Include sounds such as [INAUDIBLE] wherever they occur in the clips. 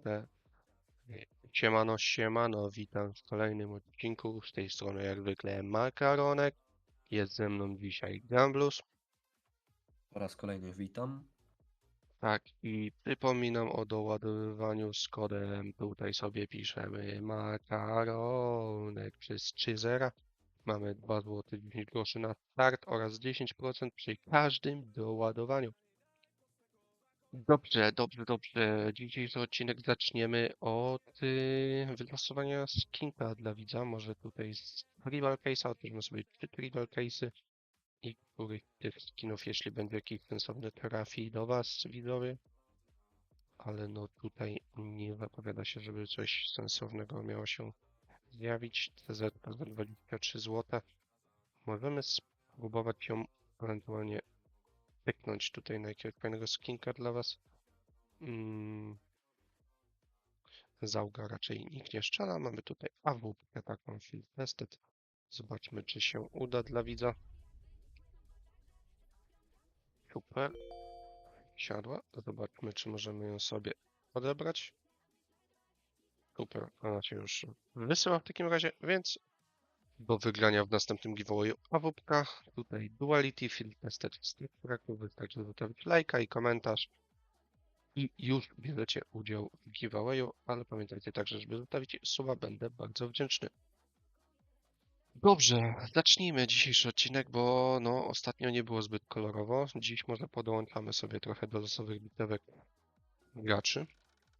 te. Siemano, siemano, witam w kolejnym odcinku. Z tej strony jak zwykle Makaronek. Jest ze mną dzisiaj Gamblus. Po raz kolejny witam. Tak, i przypominam o doładowywaniu z kodem. Tutaj sobie piszemy Makaronek przez 3 zera. Mamy 2 zł 10 groszy na start oraz 10% przy każdym doładowaniu. Dobrze, dobrze, dobrze. Dzisiejszy odcinek zaczniemy od y, wylosowania skinka dla widza. Może tutaj z Tribal Case'a, otworzymy sobie trzy Tribal Case'y i których tych skinów, jeśli będzie jakiś sensowny, trafi do was, widzowie. Ale no tutaj nie zapowiada się, żeby coś sensownego miało się zjawić. CZ za 23 zł. Możemy spróbować ją ewentualnie pyknąć tutaj na jakiegoś fajnego skinka dla was. Mm. Raczej nikt nie strzela. Mamy tutaj AWP taką field tested. Zobaczmy, czy się uda dla widza. Super. Siadła. Zobaczmy, czy możemy ją sobie odebrać. Super. Ona się już wysyła w takim razie, więc do wygrania w następnym giveawayu AWP. Tutaj Duality Field tych traków. Wystarczy zostawić lajka i komentarz. I już bierzecie udział w giveawayu, ale pamiętajcie także, żeby zostawić suba, będę bardzo wdzięczny. Dobrze, zacznijmy dzisiejszy odcinek, bo no ostatnio nie było zbyt kolorowo. Dziś może podłączamy sobie trochę do losowych bitewek graczy.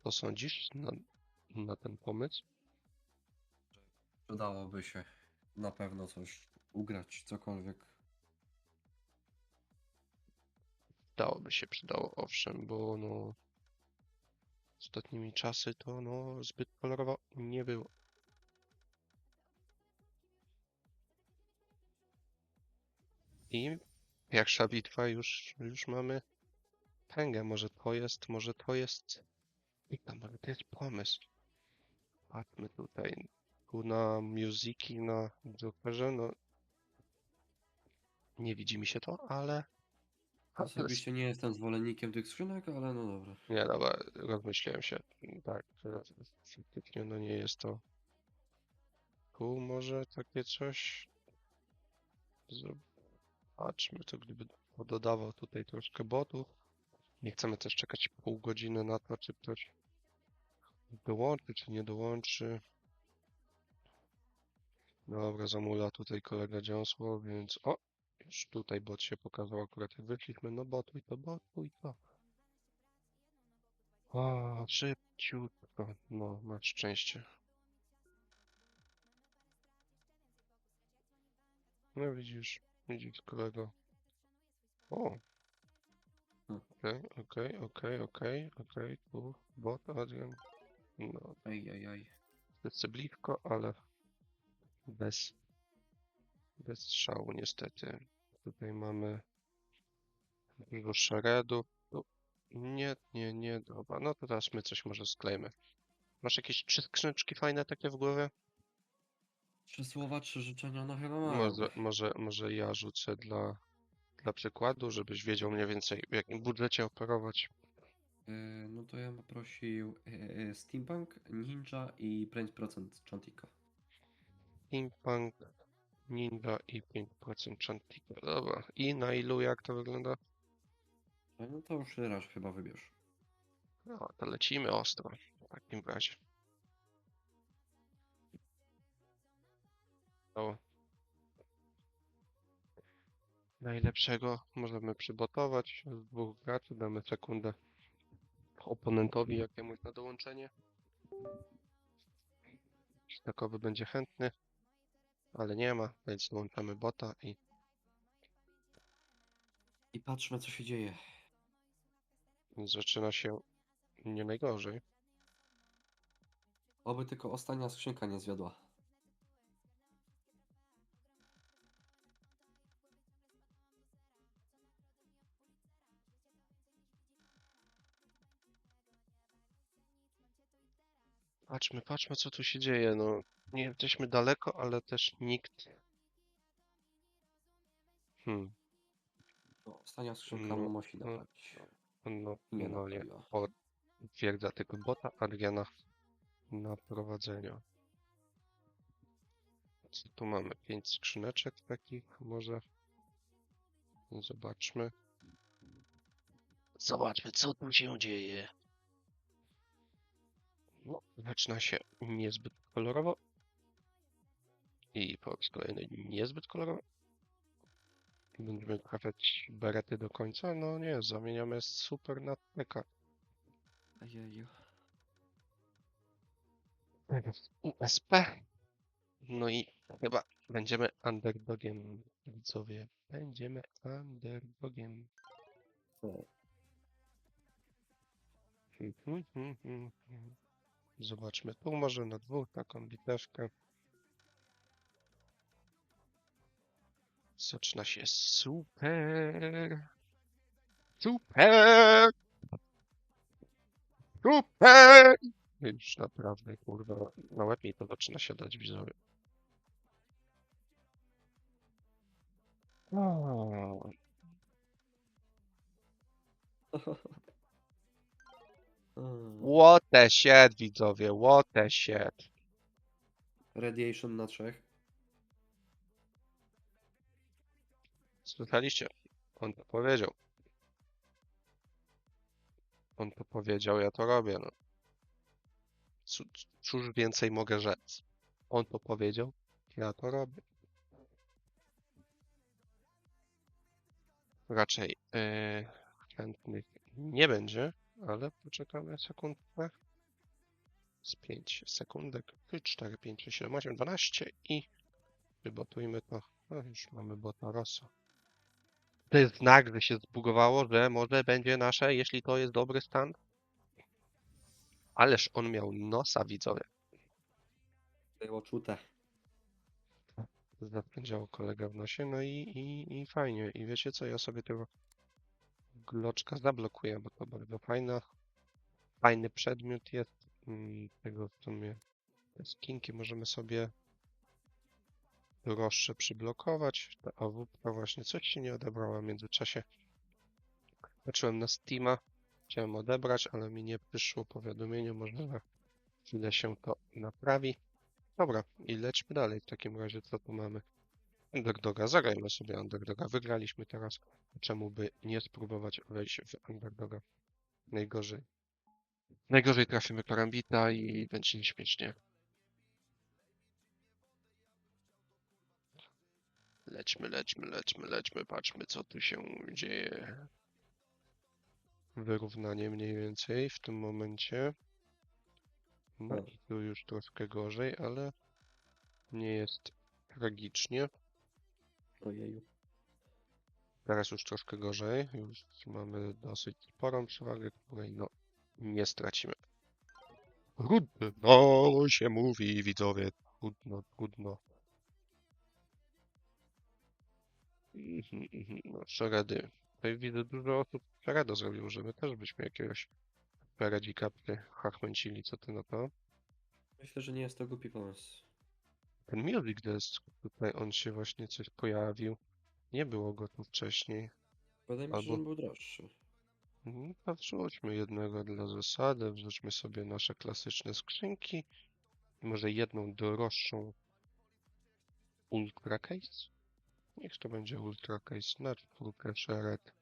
Co sądzisz na, na ten pomysł? Przydałoby się na pewno coś ugrać, cokolwiek. Dałoby się, przydało, owszem, bo no ostatnimi czasy to no zbyt kolorowo nie było. I pierwsza bitwa już, już mamy tęgę. Może to jest, może to jest. I tam, może to jest pomysł. Patrzmy tutaj. Na musiki, na Jokerze, no nie widzi mi się to, ale. Osobiście nie jestem zwolennikiem tych skrzynek, ale no dobra. Nie, dobra, rozmyśliłem się. Tak, faktycznie no nie jest to. Tu może takie coś. Zobaczmy to, gdyby dodawał tutaj troszkę botów. Nie chcemy też czekać pół godziny na to, czy ktoś dołączy, czy nie dołączy. Dobra, zamula tutaj kolega dziąsło, więc o, już tutaj bot się pokazał akurat jak wyszliśmy, no botuj to, botuj to. O, szybciutko. No, masz szczęście. No widzisz, widzisz kolego. O. Okej, okej, okej, okej, okej, tu bot, Adrian. No, Ej, ej, ej. zdecydowanie blisko, ale bez, bez strzału niestety. Tutaj mamy dużo szeredu. Tu- Nie, nie, nie, dobra. No to teraz my coś może sklejmy. Masz jakieś trzy skrzyneczki fajne takie w głowie? Trzy słowa, trzy życzenia, no chyba mam. Może, może, może ja rzucę dla, dla przykładu, żebyś wiedział mniej więcej w jakim budżecie operować. Yy, no to ja bym prosił yy, Steampunk, Ninja i 5% Chantika. Steampunk, Ninja i 5% Chantika. Dobra. I na ilu jak to wygląda? E, No to już raz chyba wybierz. No, to lecimy ostro w takim razie. To najlepszego możemy przybotować z dwóch graczy. Damy sekundę oponentowi jakiemuś na dołączenie. Jeśli takowy będzie chętny, ale nie ma, więc dołączamy bota i I patrzmy co się dzieje. zaczyna się nie najgorzej. Oby tylko ostatnia skrzynka nie zwiodła. Patrzmy, patrzmy co tu się dzieje. No, nie jesteśmy daleko, ale też nikt. Hmm, No, ostatnia skrzynka No, musi no, napaść. no, Nie no nie. napadziła. O, Twierdza tego bota Adriana na prowadzeniu. Co tu mamy? Pięć skrzyneczek takich może. Zobaczmy. Zobaczmy, co tu się dzieje. No, zaczyna się niezbyt kolorowo. I po raz kolejny niezbyt kolorowo. Będziemy trafiać berety do końca. No nie, zamieniamy super na teka. Ojeju. USP. No i chyba będziemy underdogiem, widzowie. Będziemy underdogiem. O, Mhm, mhm, mhm. Zobaczmy, tu może na dwóch taką bitewkę. Zaczyna się super. Super! Super! Już naprawdę, kurwa, no lepiej to zaczyna się dać widzowie. O, Mm. [LAUGHS] What the shit, widzowie, what the shit. Radiation na trzech. Słyszeliście? On to powiedział. On to powiedział, ja to robię, no. C- Cóż więcej mogę rzec? On to powiedział, ja to robię. Raczej yy, chętnych nie będzie, ale poczekamy sekundkę. Z 5 sekundek, 4, 5, 6, 7, 8, 12 i wybotujmy to. No już mamy bota Rosa. To jest znak, że się zbugowało, że może będzie nasze, jeśli to jest dobry stan. Ależ on miał nosa, widzowie. Było czute. Zapędział kolega w nosie, no i, i, i fajnie. I wiecie co, ja sobie tego gloczka zablokuję, bo to bardzo fajna, fajny przedmiot jest. Tego w sumie skinki możemy sobie droższe przyblokować. Ta AWP właśnie coś się nie odebrała w międzyczasie. Patrzyłem na Steama, chciałem odebrać, ale mi nie przyszło powiadomienie, może chwilę się to naprawi. Dobra, i lećmy dalej w takim razie, co tu mamy? Underdoga, zagrajmy sobie Underdoga. Wygraliśmy teraz. Czemu by nie spróbować wejść w Underdoga? Najgorzej. Najgorzej trafimy Karambita i będzie nieśmiesznie. Lećmy, lećmy, lećmy, lećmy, patrzmy co tu się dzieje. Wyrównanie mniej więcej w tym momencie. No i tu już troszkę gorzej, ale nie jest tragicznie. Ojeju. Teraz już troszkę gorzej. Już mamy dosyć sporą przewagę, której no nie stracimy. Trudno się mówi, widzowie. Trudno, trudno. Mhm, mhm, No, szeredy. Tutaj widzę dużo osób szereda zrobiło, że my też byśmy jakiegoś szeredzika hachmęcili. Co ty na to? Myślę, że nie jest to głupi pomysł. Ten Music Desk, tutaj on się właśnie coś pojawił. Nie było go tu wcześniej. Wydaje mi się, że Albo- on był droższy. Wrzućmy jednego dla zasady, wrzućmy sobie nasze klasyczne skrzynki. Może jedną droższą Ultra Case? Niech to będzie Ultra Case na czwórkę szeret.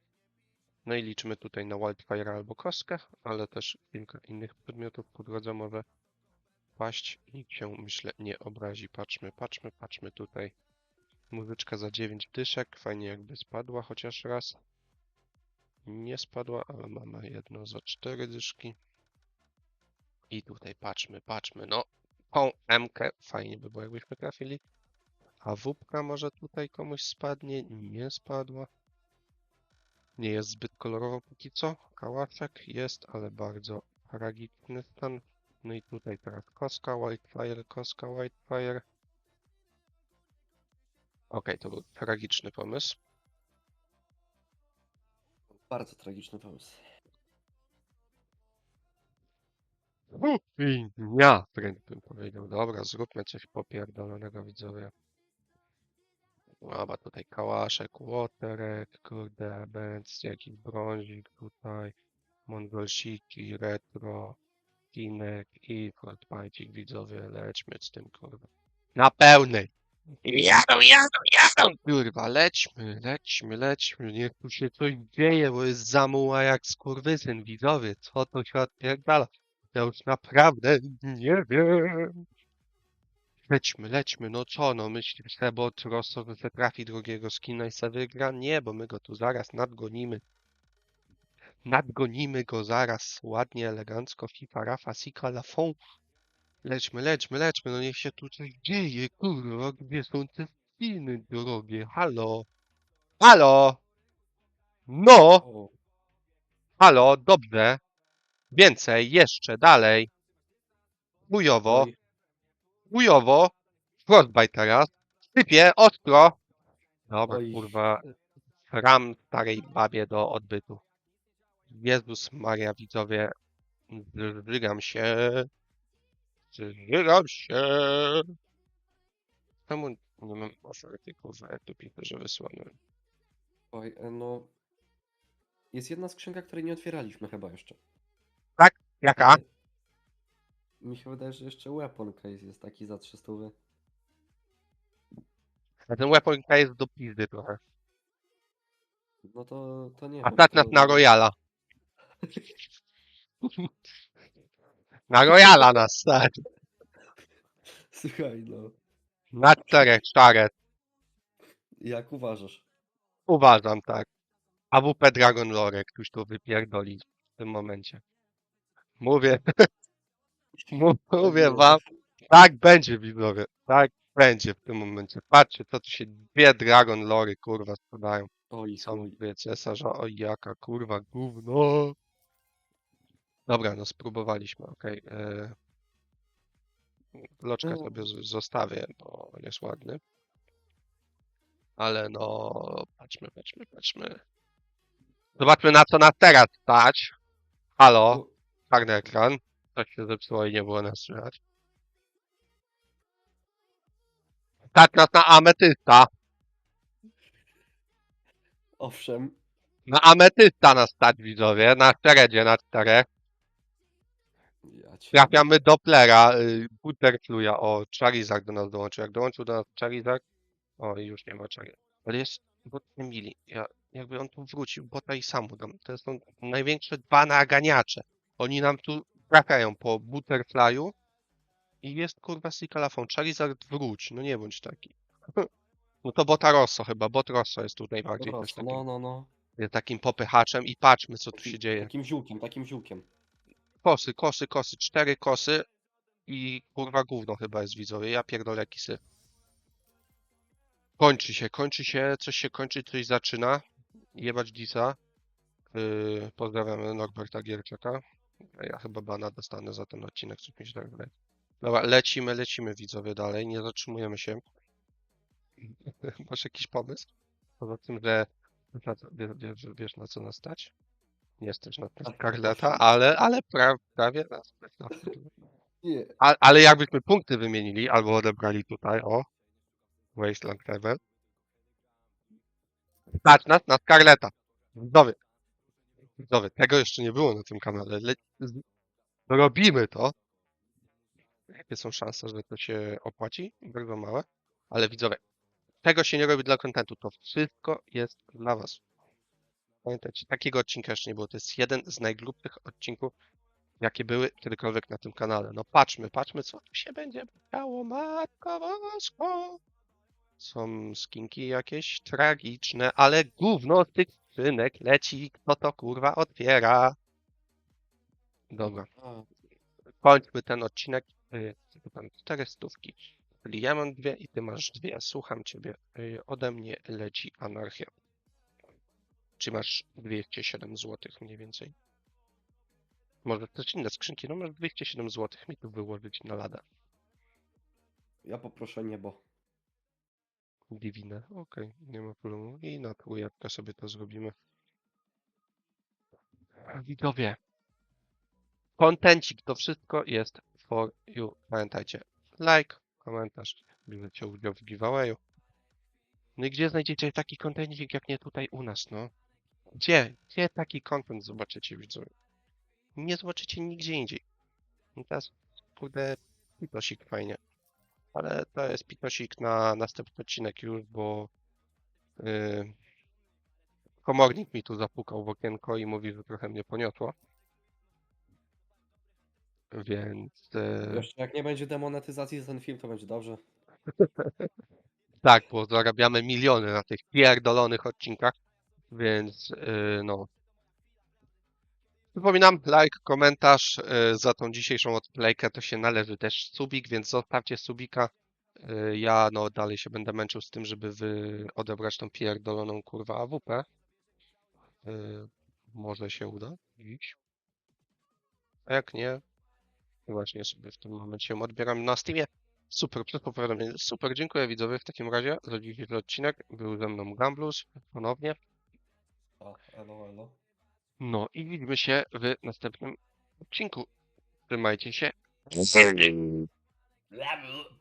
No i liczmy tutaj na Wildfire albo kostkę, ale też kilka innych przedmiotów po drodze może paść. Nikt się, myślę, nie obrazi. Patrzmy, patrzmy, patrzmy tutaj. Muzyczka za 9 dyszek, fajnie jakby spadła chociaż raz. Nie spadła, ale mamy jedno za 4 dyszki. I tutaj patrzmy, patrzmy, no tą M-kę fajnie by było jakbyśmy trafili. A wupka może tutaj komuś spadnie? Nie spadła. Nie jest zbyt kolorowo póki co. Kałaszek jest, ale bardzo tragiczny stan. No i tutaj teraz koska, Whitefire, koska, Whitefire. Okej, to był tragiczny pomysł. Bardzo tragiczny pomysł. Ja wręcz bym powiedział. Dobra, zróbmy coś popierdolonego, widzowie. Dobra, tutaj kałaszek, łoterek, kurde, benz, jakiś brązik tutaj. Mongol City, Retro, Kinek i Fortnite widzowie, lećmy z tym kurwa. Na pełnej! Jadą, jadą, jadą! Kurwa, lećmy, lećmy, lećmy, niech tu się coś dzieje, bo jest zamuła jak skurwysyn, widzowie, co to się odpierdala? Ja już naprawdę nie wiem. Lećmy, lećmy, no co, no myślisz, że bot Rosso se trafi drugiego skina i se wygra? Nie, bo my go tu zaraz nadgonimy. Nadgonimy go zaraz, ładnie, elegancko, FIFA, Rafa, Sika, Lafon. Lećmy, lećmy, lećmy, no niech się tu coś dzieje, kurwa, gdzie są te skiny drogie, halo? Halo? No, halo, dobrze. Więcej, jeszcze, dalej. Chujowo. chujowo. Frostbite teraz. Sypie, ostro. Dobra, Oj. kurwa. Ram starej babie do odbytu. Jezus Maria, widzowie. Zżygam się. Zżygam się. Czemu nie mam oferty, kurwa, jak tu piszę, że wysłane. oj, e, no. Jest jedna skrzynka, której nie otwieraliśmy chyba jeszcze. Jaka? Mi się wydaje, że jeszcze weapon case jest taki za 300. A ten weapon case jest do pizdy trochę. No to, to nie A wiem, stać nas to- na Royala. Na Royala nas stać. Słuchaj, no. Na czterech, czterech. Jak uważasz? Uważam, tak. AWP Dragon Lore ktoś tu wypierdoli w tym momencie. [LAUGHS] Mówię, mówię wam, tak będzie widzowie, tak będzie w tym momencie. Patrzcie, co tu się, dwie Dragon Lory, kurwa, sprzedają. Oj, Są oj. dwie cesarza, oj jaka, kurwa, gówno. Dobra, no spróbowaliśmy, okej. Okay. Loczka No. sobie z- zostawię, bo on jest ładny. Ale no, patrzmy, patrzmy, patrzmy. Zobaczmy na co nas teraz stać. Halo, czarny ekran. Coś się zepsuło i nie było nas słychać. Stać nas na ametysta. owszem. Na ametysta nas stać widzowie, na czteredzie, na czterech. Ja cię... Trafiamy Dopplera, y. O, Charizard do nas dołączył. Jak dołączył do nas Charizard, o już nie ma Charizard. Ale jest bot Emili. Ja, jakby on tu wrócił, bota i samu dam. To są największe dwa naganiacze. Oni nam tu trafiają po Butterflyu i jest kurwa Sikalafon. Charizard wróć, no nie bądź taki. [LAUGHS] No to bota Rosso chyba, bot Rosso jest tu najbardziej Rosso, no, no, no. jest takim popychaczem i patrzmy co tu się dzieje. Takim ziółkiem, takim ziółkiem. Kosy, kosy, kosy, cztery kosy i kurwa gówno chyba jest widzowie, ja pierdolę jaki syf. Kończy się, kończy się, coś się kończy, coś zaczyna. Jebać Disa. Yy, pozdrawiamy Norberta Gierczaka. Ja chyba bana dostanę za ten odcinek, coś mi się tak wydaje. Dobra, lecimy, lecimy widzowie dalej, nie zatrzymujemy się. Masz jakiś pomysł? Poza tym, że wiesz, wiesz, wiesz na co nas stać? Nie stać na Tak, owszem. ale, ale pra, prawie nas na Nie. a, ale jakbyśmy punkty wymienili, albo odebrali tutaj, o. Wasteland Level. Stać nas na Scarletta. Widzowie. Widzowie, tego jeszcze nie było na tym kanale. Le... Robimy to. Jakie są szanse, że to się opłaci? Bardzo małe. Ale widzowie, tego się nie robi dla kontentu. To wszystko jest dla was. Pamiętajcie, takiego odcinka jeszcze nie było. To jest jeden z najgrubszych odcinków, jakie były kiedykolwiek na tym kanale. No patrzmy, patrzmy, co tu się będzie działo. Matko Bosko! Są skinki jakieś tragiczne, ale gówno z tych skrzynek leci. Kto to kurwa otwiera? Dobra, kończmy ten odcinek. Co tam, cztery stówki. Czyli ja mam dwie i ty masz dwie. Słucham ciebie. Y, Ode mnie leci anarchia. Czy masz 207 zł mniej więcej? Może też inne skrzynki. No masz 207 zł mi tu wyłożyć na lada. ja poproszę niebo. Divinę. Okej, nie ma problemu. I na trójeczkę sobie to zrobimy. Widzowie. Kontencik, to wszystko jest for you. Pamiętajcie. Like, komentarz, bierzecie udział w giveawayu. No i gdzie znajdziecie taki kontencik, jak nie tutaj u nas, no? Gdzie? Gdzie taki content zobaczycie, widzowie? nie zobaczycie nigdzie indziej. I teraz, kurde, pitosik fajnie. Ale to jest pitosik na następny odcinek już, bo yy, komornik mi tu zapukał w okienko i mówi, że trochę mnie poniosło. Więc yy, Jeszcze jak nie będzie demonetyzacji za ten film, to będzie dobrze. [LAUGHS] tak, bo zarabiamy miliony na tych pierdolonych odcinkach, więc yy, no. Przypominam, like, komentarz yy, za tą dzisiejszą odplaykę to się należy też subik, więc zostawcie subika. Yy, ja no dalej się będę męczył z tym, żeby wy odebrać tą pierdoloną kurwa AWP. Może się uda dziś. A jak nie, właśnie sobie w tym momencie odbieram na Steamie. Super, przez powiadomienie. Super, dziękuję widzowie w takim razie za dzisiejszy odcinek. Był ze mną Gamblus ponownie. A, elo, elo. No i widzimy się w następnym odcinku. Trzymajcie się. Bla, bla.